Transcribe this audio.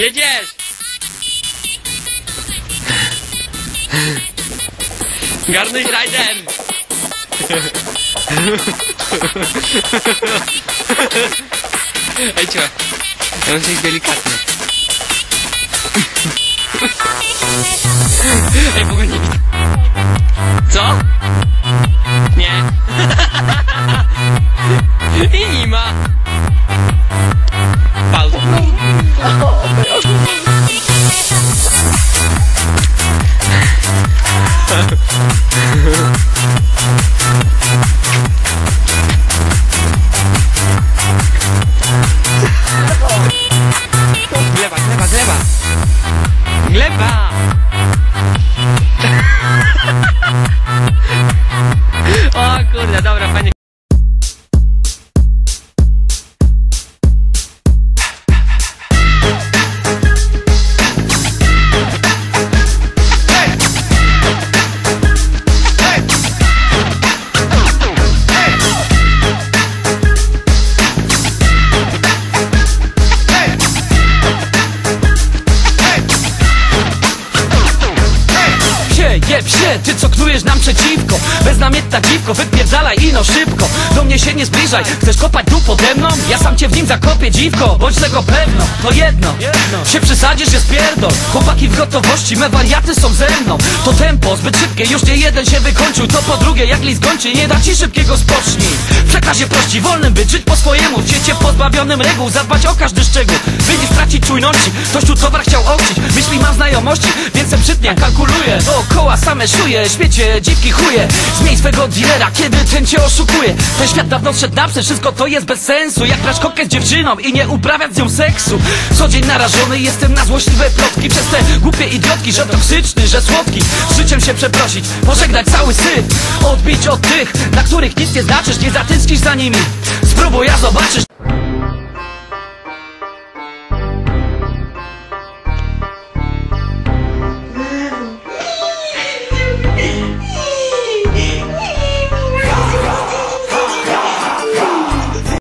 Jedziesz! Garnuj Ryder! Ej, cicho. Ja muszę iść delikatnie. Ej, w ogóle nie widzę. Egypt. Się, ty co knujesz nam przeciwko? Beznamiętna dziwko, wypierdalaj ino szybko. Do mnie się nie zbliżaj, chcesz kopać tu pode mną? Ja sam cię w nim zakopię dziwko, bądź tego pewno. To jedno, się przesadzisz jest pierdol Chłopaki w gotowości, me wariaty są ze mną. To tempo zbyt szybkie, już nie jeden się wykończył. To po drugie, jak list gończy, nie da ci szybkiego spocznij. W przekazie prości, wolnym by żyć po swojemu. Życie pozbawionym reguł, zadbać o każdy szczegół. By nie stracić czujności, ktoś tu towar chciał owcić. Myśli mam znajomości, więc przytnie kalkuluję Dookoła same szuje, śmiecie, dziwki chuje. Zmień swego dealera, kiedy ten cię oszukuje. Ten świat dawno zszedł na psy, wszystko to jest bez sensu. Jak grać kokę z dziewczyną i nie uprawiać z nią seksu. Co dzień narażony jestem na złośliwe plotki. Przez te głupie idiotki, że toksyczny, że słodki. Z życiem się przeprosić, pożegnać cały syf. Odbić od tych, na których nic nie znaczysz. Nie zatęsknisz za nimi. Spróbuj, a zobaczysz